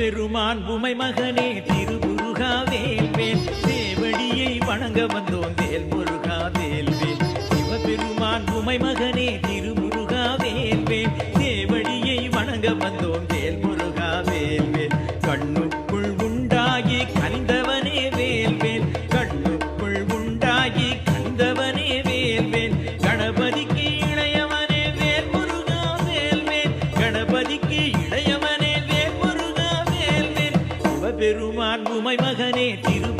எம்பெருமான் உமை மகனே திருமுருகா வேல்வேல். தேவடியை வணங்க வந்தோம் வேல் முருகா வேல்வேல். சிவபெருமான் உமை மகனே திருமுருகா வேல்வேல். தேவடியை வணங்க வந்தோம் வேல் முருகா வேல்வேல். கண்ணுக்குள் உண்டாகி கனிந்தவனே வேல்வேல். கண்ணுக்குள் உண்டாகி கனிந்தவனே வேல்வேல். கணபதிக்கு இளையவனே வேல் முருகா வேல்வேல். கணபதிக்கு இளையவன் பெருமான் உமை மகனே திரு